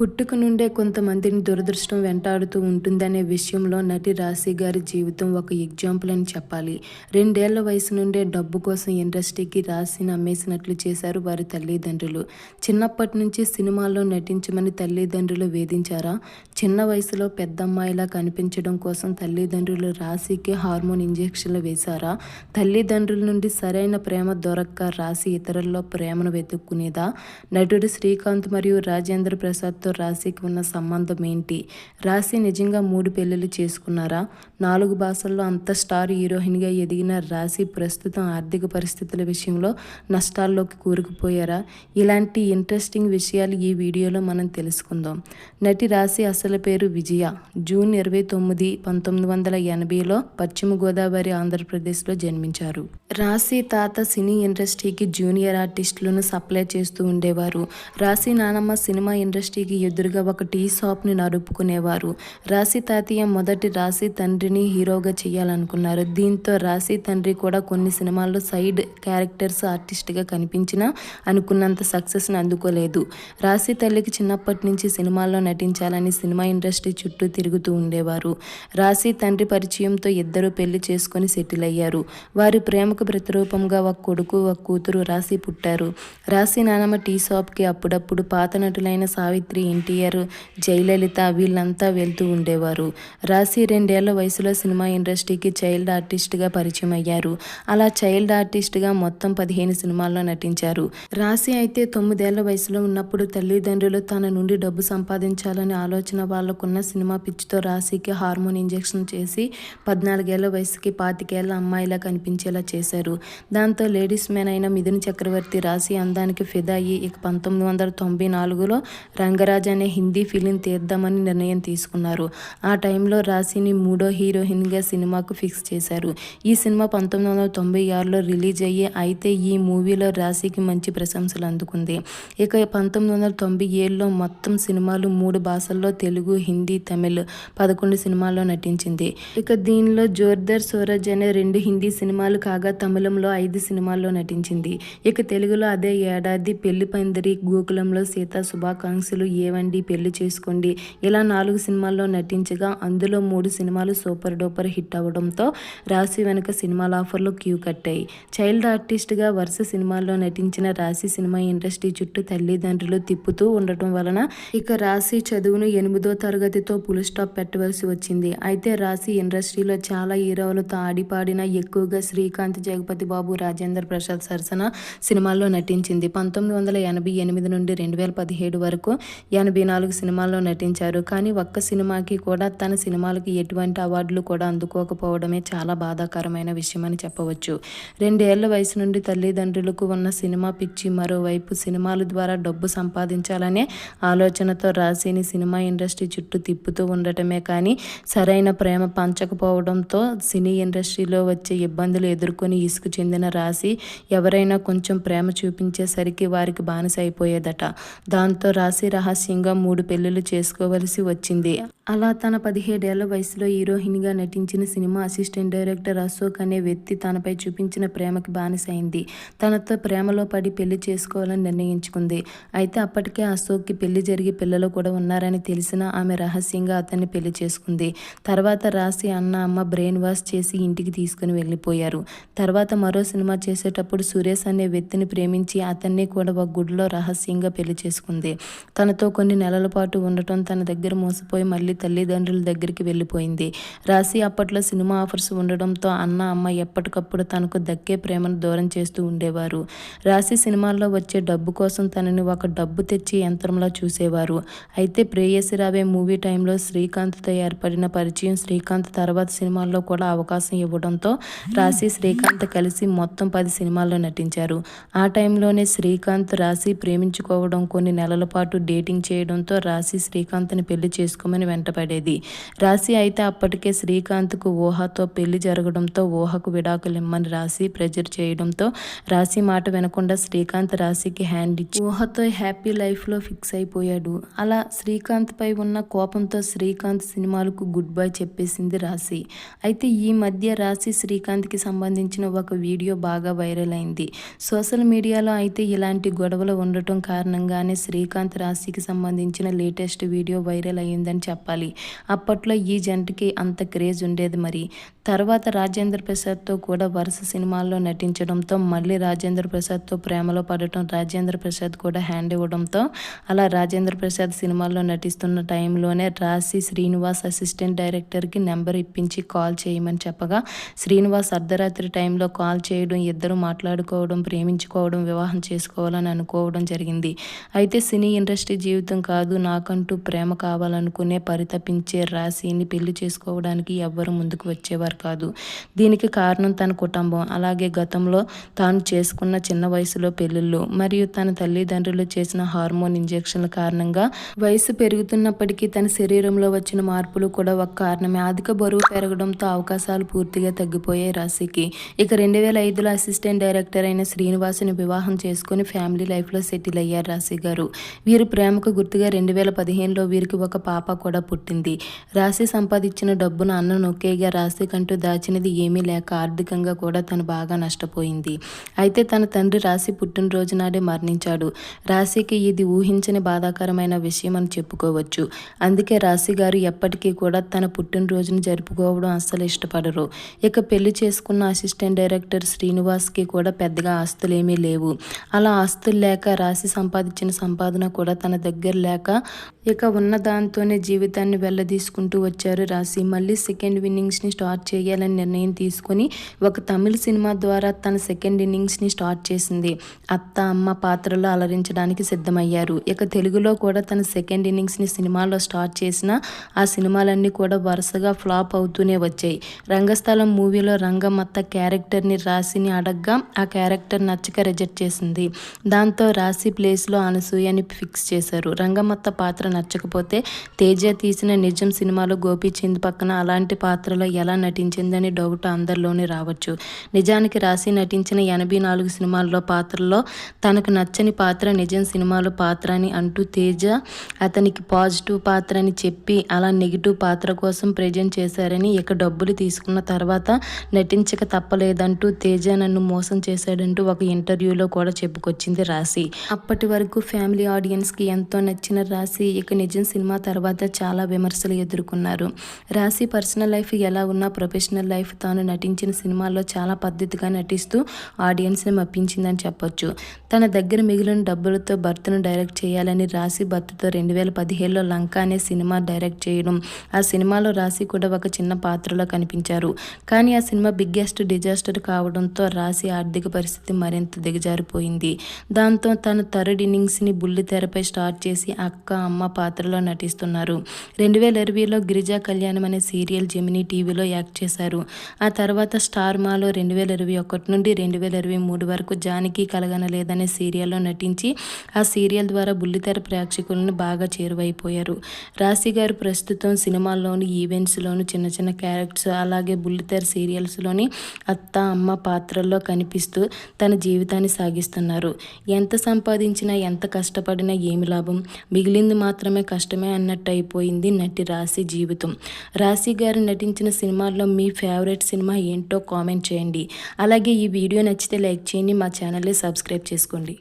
పుట్టుక నుండే కొంతమందిని దురదృష్టం వెంటాడుతూ ఉంటుందనే విషయంలో నటి రాశి గారి జీవితం ఒక ఎగ్జాంపుల్ అని చెప్పాలి. రెండేళ్ళ వయసు నుండే డబ్బు కోసం ఇండస్ట్రీకి రాశిని అమ్మేసినట్లు చేశారు వారి తల్లిదండ్రులు. చిన్నప్పటి నుంచి సినిమాల్లో నటించమని తల్లిదండ్రులు వేధించారా? చిన్న వయసులో పెద్ద అమ్మాయిలా కనిపించడం కోసం తల్లిదండ్రులు రాశికి హార్మోన్ ఇంజెక్షన్లు వేశారా? తల్లిదండ్రుల నుండి సరైన ప్రేమ దొరక్క రాశి ఇతరుల్లో ప్రేమను వెతుక్కునేదా? నటుడు శ్రీకాంత్ మరియు రాజేంద్ర ప్రసాద్తో రాశికి ఉన్న సంబంధం ఏంటి? రాశి నిజంగా మూడు పెళ్ళిళ్ళు చేసుకున్నారా? నాలుగు భాషల్లో అంత స్టార్ హీరోయిన్గా ఎదిగిన రాశి ప్రస్తుతం ఆర్థిక పరిస్థితుల విషయంలో నష్టాల్లోకి కూరుకుపోయారా? ఇలాంటి ఇంట్రెస్టింగ్ విషయాలు ఈ వీడియోలో మనం తెలుసుకుందాం. నటి రాశి అసలు పేరు విజయ. జూన్ ఇరవై తొమ్మిది పంతొమ్మిది వందల ఎనభైలో పశ్చిమ గోదావరి ఆంధ్రప్రదేశ్లో జన్మించారు. రాశి తాత సినీ ఇండస్ట్రీకి జూనియర్ ఆర్టిస్టులను సప్లై చేస్తూ ఉండేవారు. రాశి నానమ్మ సినిమా ఇండస్ట్రీకి ఎదురుగా ఒక టీ షాప్ని నడుపుకునేవారు. రాశి తాతయ్య మొదటి రాశి తండ్రిని హీరోగా చేయాలనుకున్నారు. దీంతో రాశి తండ్రి కూడా కొన్ని సినిమాల్లో సైడ్ క్యారెక్టర్స్ ఆర్టిస్ట్గా కనిపించినా అనుకున్నంత సక్సెస్ని అందుకోలేదు. రాశి తల్లికి చిన్నప్పటి నుంచి సినిమాల్లో నటించాలని సినిమా ఇండస్ట్రీ చుట్టూ తిరుగుతూ ఉండేవారు. రాశి తండ్రి పరిచయంతో ఇద్దరు పెళ్ళి చేసుకొని సెటిల్ అయ్యారు. వారి ప్రేమకు ప్రతిరూపంగా ఒక కొడుకు ఒక కూతురు రాశి పుట్టారు. రాశి నానమ్మ టీ షాప్కి అప్పుడప్పుడు పాత నటులైన సావిత్రి ఎన్టీఆర్ జయలలిత వీళ్ళంతా వెళ్తూ ఉండేవారు. రాశి రెండేళ్ళ వయసులో సినిమా ఇండస్ట్రీకి చైల్డ్ ఆర్టిస్ట్గా పరిచయం అయ్యారు. అలా చైల్డ్ ఆర్టిస్ట్గా మొత్తం పదిహేను సినిమాల్లో నటించారు. రాశి అయితే తొమ్మిదేళ్ళ వయసులో ఉన్నప్పుడు తల్లిదండ్రులు తన నుండి డబ్బు సంపాదించాలనే ఆలోచన వాళ్ళకున్న సినిమా పిచ్చితో రాశికి హార్మోన్ ఇంజెక్షన్ చేసి పద్నాలుగేళ్ళ వయసుకి పాతికేళ్ళ అమ్మాయిలా కనిపించేలా చేశారు. దాంతో లేడీస్ మ్యాన్ అయిన మిథున్ చక్రవర్తి రాశి అందానికి ఫిదా అయ్యి ఇక పంతొమ్మిది వందల తొంభై నాలుగులో రంగరాజ్ అనే హిందీ ఫిలిం తీద్దామని నిర్ణయం తీసుకున్నారు. ఆ టైంలో రాశిని మూడో హీరోయిన్గా సినిమాకు ఫిక్స్ చేశారు. ఈ సినిమా పంతొమ్మిది వందల తొంభై ఆరులో రిలీజ్ అయ్యి అయితే ఈ మూవీలో రాశికి మంచి ప్రశంసలు అందుకుంది. ఇక పంతొమ్మిది వందల తొంభై ఏడులో మొత్తం సినిమాలు మూడు భాషల్లో తెలుగు హిందీ తమిళ్ పదకొండు సినిమాల్లో నటించింది. ఇక దీనిలో జోర్దర్ సూరజ్ అనే రెండు హిందీ సినిమాలు కాగా తమిళంలో ఐదు సినిమాల్లో నటించింది. ఇక తెలుగులో అదే ఏడాది పెళ్ళి పందిరి గోకులంలో సీత శుభాకాంక్షలు ఏవండి? పెళ్ళి చేసుకోండి. ఇలా నాలుగు సినిమాల్లో నటించగా అందులో మూడు సినిమాలు సూపర్ డూపర్ హిట్ అవ్వడంతో రాశి వెనుక సినిమాల ఆఫర్లు క్యూ కట్టాయి. చైల్డ్ ఆర్టిస్ట్గా వరుస సినిమాల్లో నటించిన రాశి సినిమా ఇండస్ట్రీ చుట్టూ తల్లిదండ్రులు తిప్పుతూ ఉండటం వలన ఇక రాశి చదువును ఎనిమిదో తరగతితో పులు స్టాప్ పెట్టవలసి వచ్చింది. అయితే రాశి ఇండస్ట్రీలో చాలా హీరోలతో ఆడిపాడిన ఎక్కువగా శ్రీకాంత్ జగపతి బాబు రాజేంద్ర ప్రసాద్ సరసన సినిమాల్లో నటించింది. పంతొమ్మిది వందల ఎనభై ఎనిమిది నుండి రెండు వేల పదిహేడు వరకు ఎనభై నాలుగు సినిమాల్లో నటించారు. కానీ ఒక్క సినిమాకి కూడా తన సినిమాలకి ఎటువంటి అవార్డులు కూడా అందుకోకపోవడమే చాలా బాధాకరమైన విషయం అని చెప్పవచ్చు. రెండేళ్ళ వయసు నుండి తల్లిదండ్రులకు ఉన్న సినిమా పిచ్చి మరోవైపు సినిమాల ద్వారా డబ్బు సంపాదించాలనే ఆలోచనతో రాశిని సినిమా ఇండస్ట్రీ చుట్టూ తిప్పుతూ ఉండటమే కానీ సరైన ప్రేమ పంచకపోవడంతో సినీ ఇండస్ట్రీలో వచ్చే ఇబ్బందులు ఎదుర్కొని ఇసుకు చెందిన రాశి ఎవరైనా కొంచెం ప్రేమ చూపించేసరికి వారికి బానిస అయిపోయేదట. దాంతో రాశి రహస్యంగా మూడు పెళ్ళిళ్ళు చేసుకోవలసి వచ్చింది. అలా తన పదిహేడేళ్ళ వయసులో హీరోయిన్గా నటించిన సినిమా అసిస్టెంట్ డైరెక్టర్ అశోక్ అనే వ్యక్తి తనపై చూపించిన ప్రేమకి బానిసైంది. తనతో ప్రేమలో పడి పెళ్ళి చేసుకోవాలని నిర్ణయించుకుంది. అయితే అప్పటికే అశోక్కి పెళ్ళి జరిగి పిల్లలు కూడా ఉన్నారని తెలిసినా ఆమె రహస్యంగా అతన్ని పెళ్ళి చేసుకుంది. తర్వాత రాసి అన్న అమ్మ బ్రెయిన్ వాష్ చేసి ఇంటికి తీసుకుని వెళ్ళిపోయారు. తర్వాత మరో సినిమా చేసేటప్పుడు సురేష్ అనే వ్యక్తిని ప్రేమించి అతన్ని కూడా ఒక గుడిలో రహస్యంగా పెళ్ళి చేసుకుంది. తనతో కొన్ని నెలల పాటు ఉండటం తన దగ్గర మోసపోయి మళ్ళీ తల్లిదండ్రుల దగ్గరికి వెళ్ళిపోయింది. రాశి అప్పట్లో సినిమా ఆఫర్స్ ఉండడంతో అన్న అమ్మ ఎప్పటికప్పుడు తనకు దక్కే ప్రేమను దూరం చేస్తూ ఉండేవారు. రాశి సినిమాల్లో వచ్చే డబ్బు కోసం తనని ఒక డబ్బు తెచ్చి యంత్రంలో చూసేవారు. అయితే ప్రేయసి రావే మూవీ టైంలో శ్రీకాంత్తో ఏర్పడిన పరిచయం శ్రీకాంత్ తర్వాత సినిమాల్లో కూడా అవకాశం ఇవ్వడంతో రాశి శ్రీకాంత్ కలిసి మొత్తం పది సినిమాల్లో నటించారు. ఆ టైంలోనే శ్రీకాంత్ రాశి ప్రేమించుకోవడం కొన్ని నెలల పాటు డేటింగ్ చేయడంతో రాశి శ్రీకాంత్ని పెళ్ళి చేసుకోమని వెంటపడేది. రాశి అయితే అప్పటికే శ్రీకాంత్కు ఊహతో పెళ్ళి జరగడంతో ఊహకు విడాకులు ఇమ్మని రాశి ప్రెజర్ చేయడంతో రాశి మాట వినకుండా శ్రీకాంత్ రాశికి హ్యాండ్ ఇచ్చి ఊహతో హ్యాపీ లైఫ్లో ఫిక్స్ అయిపోయాడు. అలా శ్రీకాంత్ పై ఉన్న కోపంతో శ్రీకాంత్ సినిమాలకు గుడ్ బై చెప్పేసింది రాశి. అయితే ఈ మధ్య రాశి శ్రీకాంత్కి సంబంధించిన ఒక వీడియో బాగా వైరల్ అయింది. సోషల్ మీడియాలో అయితే ఇలాంటి గొడవలు ఉండటం కారణంగానే శ్రీకాంత్ రాశికి సంబంధించిన లేటెస్ట్ వీడియో వైరల్ అయ్యిందని చెప్పాలి. అప్పట్లో ఈ జంటకి అంత క్రేజ్ ఉండేది మరి. తర్వాత రాజేంద్ర ప్రసాద్తో కూడా వరుస సినిమాల్లో నటించడంతో మళ్ళీ రాజేంద్ర ప్రసాద్తో ప్రేమలో పడటం రాజేంద్ర ప్రసాద్ కూడా హ్యాండ్ ఇవ్వడంతో అలా రాజేంద్ర ప్రసాద్ సినిమాల్లో నటిస్తున్న టైంలోనే రాశి శ్రీనివాస్ అసిస్టెంట్ డైరెక్టర్కి నెంబర్ ఇప్పించి కాల్ చేయమని చెప్పగా శ్రీనివాస్ అర్ధరాత్రి టైంలో కాల్ చేయడం ఇద్దరు మాట్లాడుకోవడం ప్రేమించుకోవడం వివాహం చేసుకోవాలని అనుకోవడం జరిగింది. అయితే సినీ ఇండస్ట్రీ జీవితం కాదు నాకంటూ ప్రేమ కావాలనుకునే పరితపించే రాశిని పెళ్ళి చేసుకోవడానికి ఎవ్వరు ముందుకు వచ్చేవారు కాదు. దీనికి కారణం తన కుటుంబం. అలాగే గతంలో తాను చేసుకున్న చిన్న వయసులో పెళ్ళిళ్ళు మరియు తన తల్లిదండ్రులు చేసిన హార్మోన్ ఇంజెక్షన్ల కారణంగా వయసు పెరుగుతున్నప్పటికీ తన శరీరంలో వచ్చిన మార్పులు కూడా ఒక కారణమే. అధిక బరువు పెరగడంతో అవకాశాలు పూర్తిగా తగ్గిపోయాయి రాశికి. ఇక రెండు వేల ఐదులో అసిస్టెంట్ డైరెక్టర్ అయిన శ్రీనివాసుని వివాహం చేసుకుని ఫ్యామిలీ లైఫ్లో సెటిల్ అయ్యారు రాశి గారు వీరు ప్రేమకు గుర్తుగా రెండు వేల పదిహేనులో వీరికి ఒక పాప కూడా పుట్టింది. రాశి సంపాదించిన డబ్బును అన్న నొక్కేగా రాశి కంటూ దాచినది ఏమీ లేక ఆర్థికంగా కూడా తను బాగా నష్టపోయింది. అయితే తన తండ్రి రాశి పుట్టినరోజు నాడే మరణించాడు. రాశికి ఇది ఊహించని బాధాకరమైన విషయం అని చెప్పుకోవచ్చు. అందుకే రాశి గారు ఎప్పటికీ కూడా తన పుట్టినరోజును జరుపుకోవడం అస్సలు ఇష్టపడరు. ఇక పెళ్ళి చేసుకున్న అసిస్టెంట్ డైరెక్టర్ శ్రీనివాస్కి కూడా పెద్దగా ఆస్తులు ఏమీ లేవు. అలా ఆస్తులు లేక రాశి సంపాదించిన సంపాదన కూడా తన దగ్గర లేక ఇక ఉన్న దాంతోనే జీవితాన్ని వెళ్ళదీసుకుంటూ వచ్చారు రాశి. మళ్ళీ సెకండ్ ఇన్నింగ్స్ని స్టార్ట్ చేయాలని నిర్ణయం తీసుకొని ఒక తమిళ సినిమా ద్వారా తన సెకండ్ ఇన్నింగ్స్ని స్టార్ట్ చేసింది. అత్త అమ్మ పాత్రలో అలరించడానికి సిద్ధమయ్యారు. ఇక తెలుగులో కూడా తన సెకండ్ ఇన్నింగ్స్ని సినిమాలో స్టార్ట్ చేసిన ఆ సినిమాలన్నీ కూడా వరుసగా ఫ్లాప్ అవుతూనే వచ్చాయి. రంగస్థలం మూవీలో రంగమత్త క్యారెక్టర్ని రాశిని అడగ్గా ఆ క్యారెక్టర్ నచ్చక రిజెక్ట్ చేసింది. దాంతో రాశి ప్లేస్లో అనసూయని ఫిక్స్ చేశారు. రంగమత్త పాత్ర నచ్చకపోతే తేజ తీసిన నిజం సినిమాలో గోపీచంద్ పక్కన అలాంటి పాత్రలో ఎలా నటించిందని డౌట్ అందరిలోనే రావచ్చు. నిజానికి రాశి నటించిన ఎనభై నాలుగు సినిమాల్లో పాత్రలో తనకు నచ్చని పాత్ర నిజం సినిమాలో పాత్ర అని అంటూ తేజ అతనికి పాజిటివ్ పాత్ర అని చెప్పి అలా నెగిటివ్ పాత్ర కోసం ప్రజెంట్ చేశారని ఇక డబ్బులు తీసుకున్న తర్వాత నటించక తప్పలేదంటూ తేజ నన్ను మోసం చేశాడంటూ ఒక ఇంటర్వ్యూలో కూడా చెప్పుకొచ్చింది రాశి అప్పటి వరకు ఫ్యామిలీ ఆడియన్స్కి ఎంతో నచ్చిన రాశి ఇక నిజం సినిమా తర్వాత చాలా విమర్శలు ఎదుర్కొన్నారు. రాశి పర్సనల్ లైఫ్ ఎలా ఉన్నా ప్రొఫెషనల్ లైఫ్ తాను నటించిన సినిమాల్లో చాలా పద్ధతిగా నటిస్తూ ఆడియన్స్ని మప్పించిందని చెప్పొచ్చు. తన దగ్గర మిగిలిన డబ్బులతో భర్తను డైరెక్ట్ చేయాలని రాశి భర్తతో రెండు వేల పదిహేడులో లంక అనే సినిమా డైరెక్ట్ చేయడం. ఆ సినిమాలో రాశి కూడా ఒక చిన్న పాత్రలో కనిపించారు. కానీ ఆ సినిమా బిగ్గెస్ట్ డిజాస్టర్ కావడంతో రాశి ఆర్థిక పరిస్థితి మరింత దిగజారిపోయింది. దాంతో తన థర్డ్ ఇన్నింగ్స్ని బుల్లి తెరపై స్టార్ట్ చేసి అక్క అమ్మ పాత్రలో నటిస్తున్నారు. రెండు వేల ఇరవైలో గిరిజా కళ్యాణం అనే సీరియల్ జెమినీ టీవీలో యాక్ట్ చేశారు. ఆ తర్వాత స్టార్ మాలో రెండు వేల ఇరవై ఒకటి నుండి రెండు వేల ఇరవై మూడు వరకు జానకి కలగనలేదనే సీరియల్లో నటించి ఆ సీరియల్ ద్వారా బుల్లితెర ప్రేక్షకులను బాగా చేరువైపోయారు. రాశి గారు ప్రస్తుతం సినిమాల్లోని ఈవెంట్స్లోను చిన్న చిన్న క్యారెక్టర్స్ అలాగే బుల్లితెర సీరియల్స్లోని అత్త అమ్మ పాత్రల్లో కనిపిస్తూ తన జీవితాన్ని సాగిస్తున్నారు. ఎంత సంపాదించినా ఎంత కష్టపడినా ఏమి లాభం లాభం. మిగిలింది మాత్రమే కష్టమే అన్నట్టు అయిపోయింది నటి రాశి జీవితం. రాశి గారు నటించిన సినిమాల్లో మీ ఫేవరెట్ సినిమా ఏంటో కామెంట్ చేయండి. అలాగే ఈ వీడియో నచ్చితే లైక్ చేయండి మా ఛానల్ని సబ్స్క్రైబ్ చేసుకోండి.